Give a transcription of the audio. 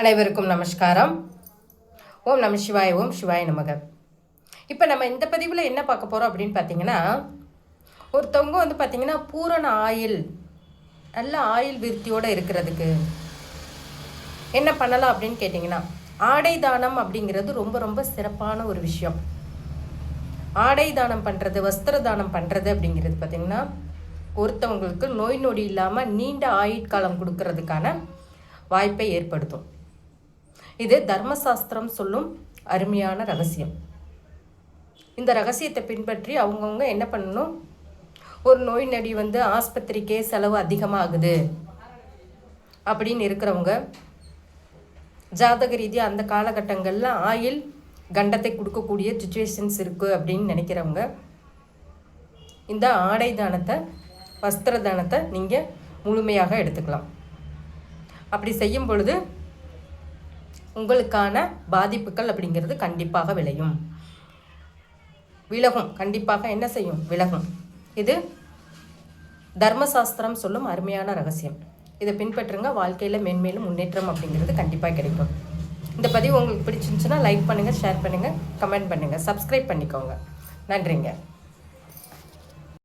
அனைவருக்கும் நமஸ்காரம். ஓம் நம சிவாய ஓம் சிவாய நமக. இப்போ நம்ம இந்த பதிவில் என்ன பார்க்க போகிறோம் அப்படின்னு பார்த்தீங்கன்னா ஒருத்தவங்க வந்து பார்த்திங்கன்னா பூரண ஆயில் நல்ல ஆயில் விருத்தியோடு இருக்கிறதுக்கு என்ன பண்ணலாம் அப்படின்னு கேட்டிங்கன்னா ஆடை தானம் அப்படிங்கிறது ரொம்ப ரொம்ப சிறப்பான ஒரு விஷயம். ஆடை தானம் பண்ணுறது வஸ்திர தானம் பண்ணுறது அப்படிங்கிறது பார்த்திங்கன்னா ஒருத்தவங்களுக்கு நோய் நொடி இல்லாமல் நீண்ட ஆயுட்காலம் கொடுக்கறதுக்கான வாய்ப்பை ஏற்படுத்தும். இது தர்மசாஸ்திரம் சொல்லும் அருமையான ரகசியம். இந்த ரகசியத்தை பின்பற்றி அவங்கவுங்க என்ன பண்ணணும்? ஒரு நோய் நொடி வந்து ஆஸ்பத்திரிக்கே செலவு அதிகமாகுது. அப்படின்னு இருக்கிறவங்க ஜாதக ரீதியாக அந்த காலகட்டங்களில் ஆயில் கண்டத்தை கொடுக்கக்கூடிய சுச்சுவேஷன்ஸ் இருக்குது அப்படின்னு நினைக்கிறவங்க இந்த ஆடை தானத்தை வஸ்திர தானத்தை நீங்கள் முழுமையாக எடுத்துக்கலாம். அப்படி செய்யும் பொழுது உங்களுக்கான பாதிப்புகள் அப்படிங்கிறது கண்டிப்பாக விளையும். விலகும். கண்டிப்பாக என்ன செய்யும்? விலகும். இது தர்மசாஸ்திரம் சொல்லும் அருமையான ரகசியம். இதை பின்பற்றுங்க. வாழ்க்கையில் மேன்மேலும் முன்னேற்றம் அப்படிங்கிறது கண்டிப்பாக கிடைக்கும். இந்த பதிவு உங்களுக்கு பிடிச்சிருந்துச்சுன்னா லைக் பண்ணுங்கள் ஷேர் பண்ணுங்கள் கமெண்ட் பண்ணுங்கள் சப்ஸ்கிரைப் பண்ணிக்கோங்க. நன்றிங்க.